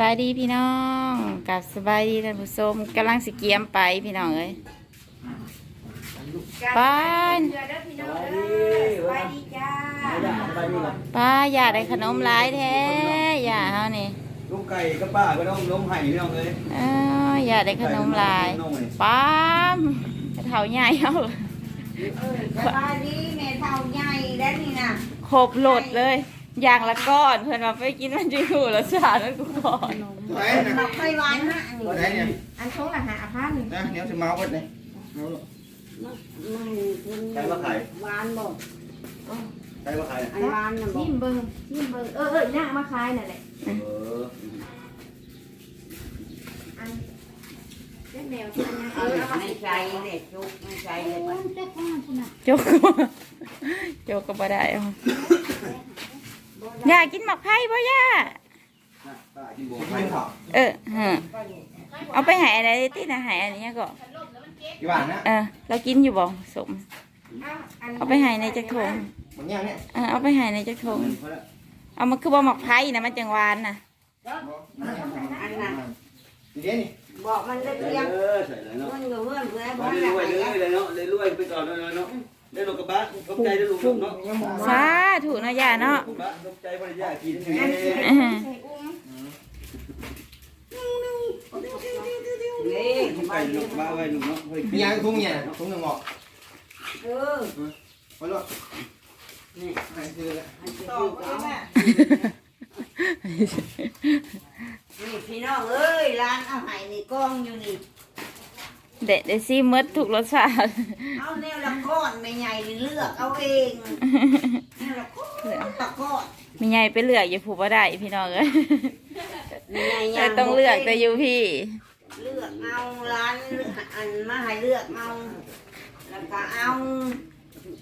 บายดีพี่น้องกับสบายดีท่านผู้ชมกำลังสิเกียมไปพี่น้องเอ้ยป้านป้าอย่าได้ขนมหลายแท้อย่าเฮานี่ลูกไก่กับป้าก็ต้องล้มไห้พี่น้องเลยเอ้ออย่าได้ขนมหลายป้ามเฒ่าใหญ่เฮาสบายดีแม่เท่าใหญ่แล้วนี่นะครบโหลดเลย อย่างละก้อนเพิ่อนว่าไปกินมันจะอยู่รสชาติมันกูก่อนไหนนะขับไปหวานฮะอันนี้ ไหนเนี่ยอันชงละหาพันนะเดี๋ยวจะเมาหมดเลยเมาหมดใครมาขายหวานบ่ใครมาขายอันหวานน่ะบ่ชิมเบิ้งชิมเบิ้งเออเออน่ามาขายนั่นแหละอันเล่นแมวที่อันเอาไม่ใช่เลยจุกไม่ใช่เลยบ่เจ้าของคุณน่ะโจกกก็บ่ได้ อยากกินหมักไผ่บ่ย่าป้ากินบัวไข่ข้าวเออฮะเอาไปใหายอะไรที่นะใหายอันนี้ก็กี่บาทนะเออเรากินอยู่บ่สมอันเอาไปใหายในจักรทงบางอย่างเนี่ยเออเอาไปใหายในจักรทงพอแล้วเอามาคือบ่หมักไผ่นะมันจังหวานน่ะอันน่ะดีเด่นนี่บอกมันได้ใส่เพียงเลยใส่เลยเนาะเงินกับเงินเพื่อบ่มาได้เรื่อยไปๆเลยเลยเนาะเลยรวยไปก่อนเลยเนาะ ได้ลงกระบะขอบใจได้ลุงเนาะสาถูกเนาะย่าเนาะกระบะขอบใจภรรยากินเออใส่อุ้มนี่ลูกไก่ลูกบ้าไว้ลุงเนาะมียางทุ่งเนี่ยทุ่งหนึ่งหมอกเออพอแล้วนี่ให้ซื้อแล้วอันที่คือเอานี่พี่น้องเอ้ยร้านเอาให้นี่กล้องอยู่นี่ เด็ดได้ซี่มดถูกรสชาติเอาแนวละก้อนไม่ใหญ่นี่เลือกเอาเองแนวละก้อนตะก้อนมีไงไปเลือกอย่าผูกบ่ได้พี่น้องเอ้ยไม่ใหญ่แต่ต้องเลือกแต่อยู่พี่ เลือกเอาร้านอันมาให้เลือกเอาแล้วก็เอา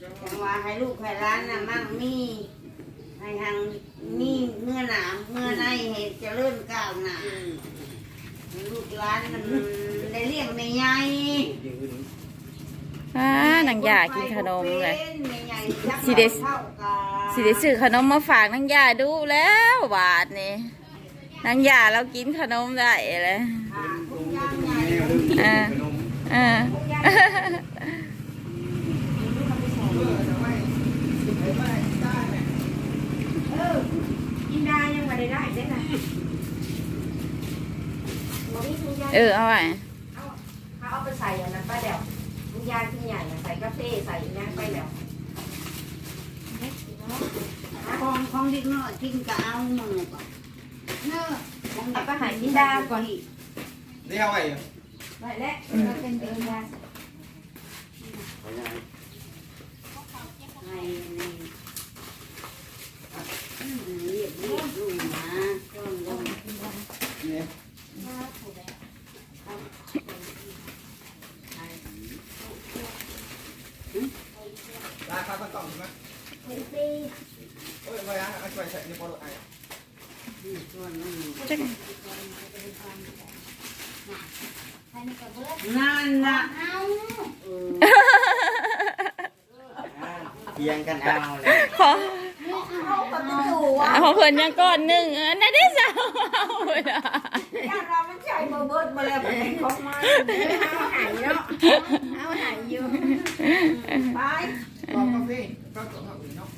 จังว่าให้ลูกให้ร้านน่ะมั่งมีให้ทางมีเมื่อหนามเมื่อในเหตุเจะเริ่มก้าวหน้า ให้ลูกร้านมันได้เลี้ยงไม่ใหญ่อ่านังยากินขนมเลยไม่ใหญ่ยักษ์สิได้เท่ากันสิได้ซื้อขนมมาฝากนางยาดูแล้วบาทนี่นางยาเรากินขนมได้เลยอ่าทุกอย่างใหญ่เออเออเออกินได้ยังไม่ได้ได้ได้น่ะบ่ มีทุกอย่างเออเอาไว้เอาเขาเอาไปใส่อันนั้นไปแล้วทุกอย่างที่ใหญ่น่ะใส่กาแฟใส่อันนั้นไปแล้วของของเด็กน้อยกินก็เอามือก่อนเนอะของเอาเด็กไปใหายกินดาก่อนได้เอาไว้ไปแล้วเราเป็นเด็กยาให้นี่อืมเรียบเรียบดูนะก้อนลง เนี่ยราคาก็ต้องไหมโอ้ยไม่อะเอาไปใส่ในปอดไอ้ ก้อนนึง จัก นั่นนะเพียงกันเอาเลยขอเอาประตูอะขอเพิ่นยังก้อนหนึ่งเออนั่นได้สาวเอาเลยอะย่านเรามันใช่เบอร์เบิร์ดมาแล้วเป็นของมันเอาหายเนาะเอาหายอยู่ไปบอกกาแฟก็ต้องเอาอื่นเนาะ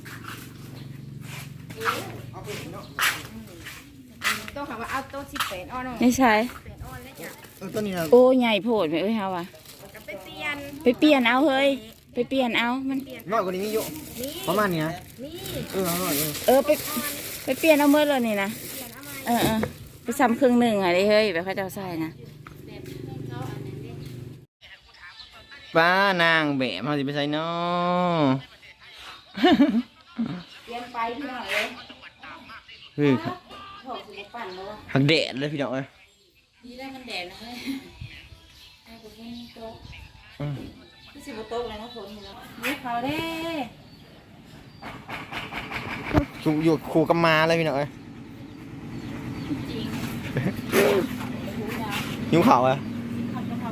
เอาไปเนาะต้องหาว่าเอาโต๊ะสิบแปดอ้อนไม่ใช่ แปดอ้อนแล้วจ้ะเออตัวนี้นะโอ้ใหญ่โพดไหมเอ้ยเฮาอะก็ไปเปลี่ยนไปเปลี่ยนเอาเฮ้ย ไปเปลี่ยนเอา มัน น้อยกว่านี้มีอยู่นี่ประมาณนี้นะนี่เออน้อยเออเออไปไปเปลี่ยนเอาเมื่อเลยนี่นะเออเออไปซ้ำครึ่งหนึ่งอะไรเฮ้ยแบบเขาจะเอาใส่นะ ป้านางแบะมาสิไปใส่เนาะเตรียมไปพี่น้องเอ้ยคือถอดสิบปั่นแล้วหักแดดเลยพี่น้องเอ้ยดี ได้มันแดดนะเฮ้ยไอ้กูไม่โต๊ะอืมที่สิบโต๊ะเลยนะฝนเนาะนี่เขาเด้อยู่อยู่คู่กับมาเลยพี่น้องเอ้ยจริงหิวข้าวอะทำกะเพรา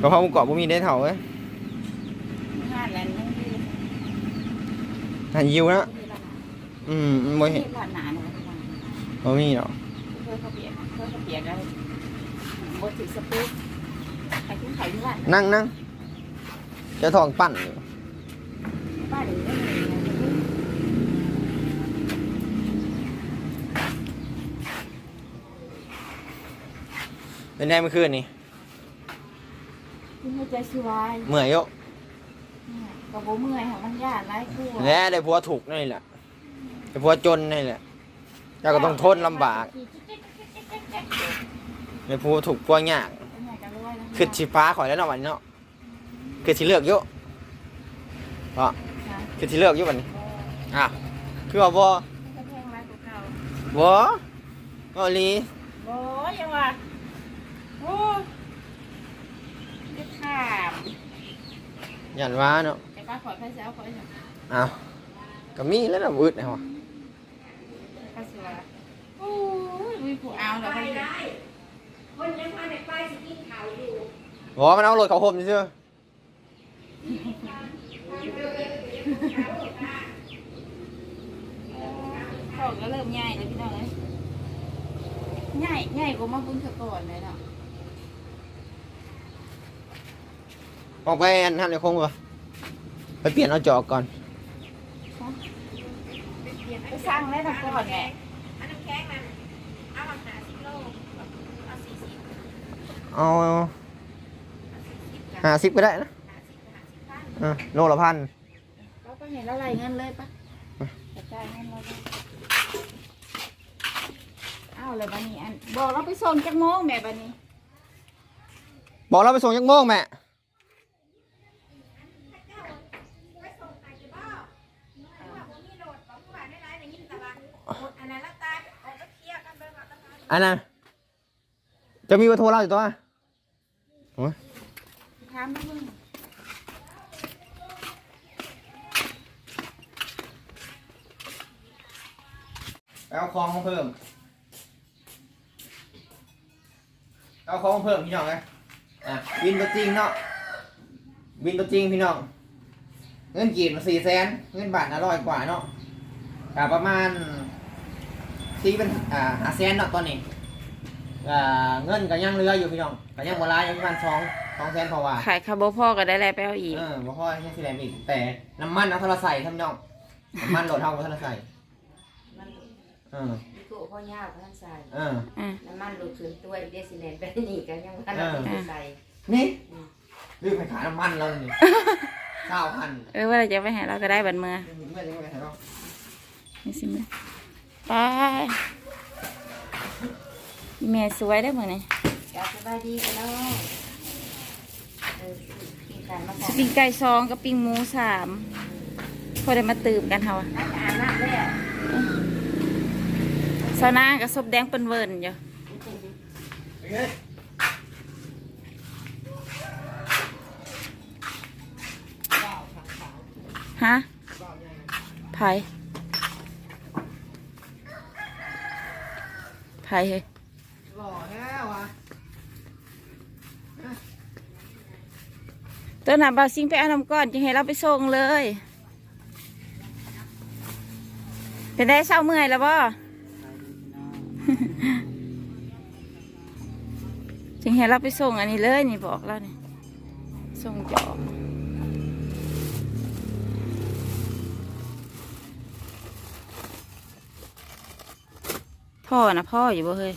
กะเพราหมูกรอบบ่มีได้เท่าเอ้ยงานแล้วนั่งดีหันยิวนะดีละอืมบ่เห็นที่ผ่านหนาหนูบ่มีหรอกเอเขาเปีย กเพื่อเขาเปียกได้บดถือสเปกใครขึ้นไข่ที่บ้านนั่งนั่งเจะทองปั่นอยู่บ้านหรือได้เลยเป็นไงเมื่อคืนนี่ที่หัวใจชิวายเมื่อยโยกับโบเมื่อยค่ะมันยากไร้คู่และได้ผัวถูกนี่แหละได้ผัวจนนี่แหละเจ้าก็ต้องทนลำบาก ด้ผัวถูกผัวยากคือชีฟ้าข่อยแล้วเนาะวันนี้เนาะคือชีเลือกโยเพราะคือชีเลือกโยวันนี้อะคือว่าบ่กระแทงร้ายกว่าเก่าบ่บ่อีหลีโอ้ยยังวะโอ้ยจะถามยันว่าเนาะแต่ป้าขอไปเสียเอาขอเสียอ้าวก็มีแล้วนะอึดนะวะป้าเสียโอ้ยมีผู้เอาแล้วไปเลย คนยังพาเด็กไปสิกินข้าวอยู่ บ่มันเอารถเขาห่มซื่อเขาก็เริ่มใหญ่แล้วพี่น้องเอ้ยใหญ่ใหญ่กว่ามาบุญขก่อนเลยเนาะออกไปอันนั้นเลยคงบ่ไปเปลี่ยนเอาจอกก่อนไปสร้างได้ทั้งก่อนไงอันน้ำแข็งมันเอามา หาสิบโลเอาสี่สิบเอาสิบกับห้าสิบก็ได้นะหาสิบหาสิบพันเออโลละพันเราก็เห็นแล้วไรเงินเลยปะกระจายเงินเราเลยอ้าวเลยบันนี้อันบอกเราไปส่งจักโมงแม่บันนี้บอกเราไปส่งยังโมงแม่ไปส่งใครจะบ้าว่าผมมีโหลดบอกผู้ว่าได้ไรในยินตะวันหมดอันนั้นละตายออกไปเคลียร์กันเบิ่งเอาตะวันอันนั้นจะมีเบอร์โทรเราอยู่ตัว ถามมาเบิ่งเอาคลองมาเพิ่ม เอาคลองมาเพิ่มพี่น้องเลยอะบินตัวจริงเนาะบินตัวจริงพี่น้อง เงินกีบสี่แสนเงินบาทอร่อยกว่าเนาะกประมาณสี่เป็นอ่าหาแสนเนาะตอนนี้อ่าเงินก็ยังเหลืออยู่พี่น้องก็ยังโบราณยังประมาณสอง สองแสนพอว่าขายคาร์โบพ่อก็ได้แล้วไปเอาอีก เออบ่พอยังสิแลมอีก แต่น้ำมันเอาโทรใส่ท่านพี่น้องน้ำมันโหลดเท่ากับโทรใส่มันเออมีโก้พ่อยาวท่านใส่เออ อะน้ำมันหลุดถึงตัวเดซิเนตไปนี่กันยังว่าเราไม่ใส่นี่รีบไปขายน้ำมันแล้วนี่เก้าพันเออว่าเราจะไปหาเราก็ได้บันเมื่อเมื่อยังไงครับนี่สิมาไปแม่สวยได้อเหมือนนี่อยากสบายดีกันเนาะเออ กินกันมากันปิ้งไก่ซองกับปิ้งหมูสามพอได้มาตื่มกันเฮาอะน่าจะอ่านหน้าเลยอะซาวน่ากับซบแดงเป็นเวิร์นอยู่ฮะไผไผเฮ้ย หล่อแน่วะ ตัวหนาบาวซิงไปเอาน้ำก้อนจะให้เราไปส่งเลย เป็นได้เศร้าเมื่อยแล้วบ่จึงให้เราไปส่งอันนี้เลยนี่บอกแล้วนี่ส่งจอบพ่อนะพ่ออยู่บ่เฮ้ย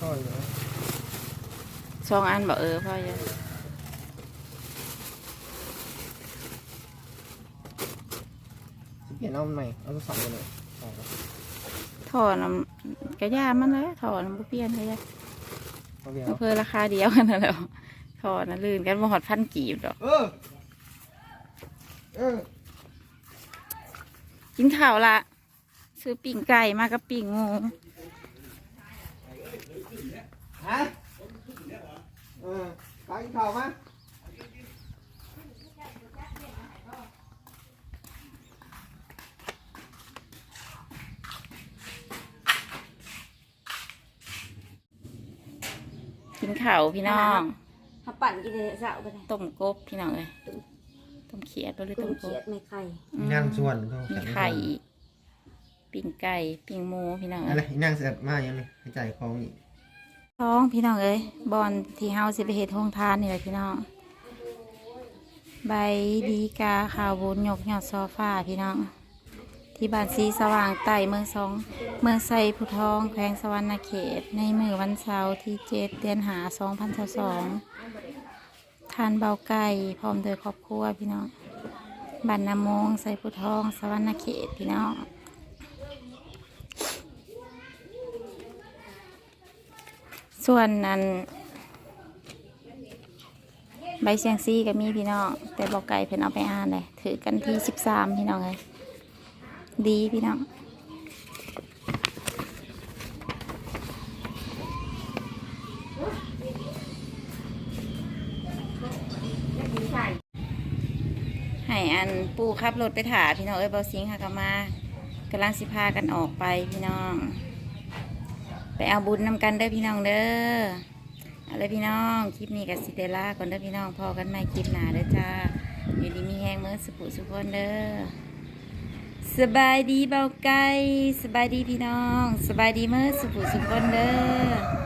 พ่ออยู่ สองอันบ่เออพ่อเยอะเปลี่ยนเอาใหม่เอาตัวสองไปเลยออกแล้วถอนำกระยามันเลยถอนำบ่เปลี่ยนเลยอะเอาเปลี่ยนเพื่อราคาเดียวกันนั่นแหล้วถอนนะลื่นกันบ่หอดพันกีบดอกเออเออกินข้าวละซื้อปิ้งไก่มากับปิ้งงูฮะเออไปกินข้าวมา กินข้าวพี่น้องถ้าปั่นกินเลยเสาไปเลยต้มกบพี่น้องเลยต้มเขียดบ่หรือต้ต้มมกเขียบดไม่ไข่อืมงานส่วนมีไข่อีกปิ้งไก่ปิ้งหมูพี่น้องอะไรเอ้ยอีนั่งเสร็จมายังไงให้จ่ายของอีกท้องพี่น้องเอ้ยบอนที่เฮาสิไปเฮ็ดโรงทานนี่แหละพี่น้องใบดีกาขาวบุญหยกหยอดโซฟาพี่น้อง ที่บ้านสีสว่างใต้เมืองสอง เมืองไซผู้ทองแขวงสวรรณเขต ในมือวันเสาร์ที่เจ็ดเดือนหาสองพันสองทานเบาไก่พร้อมโดยครอบครัวพี่น้องบ้านนามงไซผู้ทอง สวรรณเขตพี่น้องส่วนนั้นใบเชียงซีก็มีพี่น้อง แต่บอกไก่เพิ่นเอาไปอ่านเลยถือกันที่สิบสามพี่น้องเลย ดีพี่น้องให้อันปูขับรถไปถาพี่น้องเอ้ยเบาสิงค่ะก็มากำลังสิพากันออกไปพี่น้อง ไปเอาบุญนำกันเด้อพี่น้องเด้อเอาเลยพี่น้องคลิปนี้กับสิเดล่าก่อนเด้อพี่น้องพอกันใหม่คลิปหน้าเด้อจ้าอยู่ดีมีแห้งเมื่อสุขุสุขคนเด้อ สบายดีเบาไก่สบายดีพี่น้อง สบายดีเมื่อสุขุสุขคนเด้อ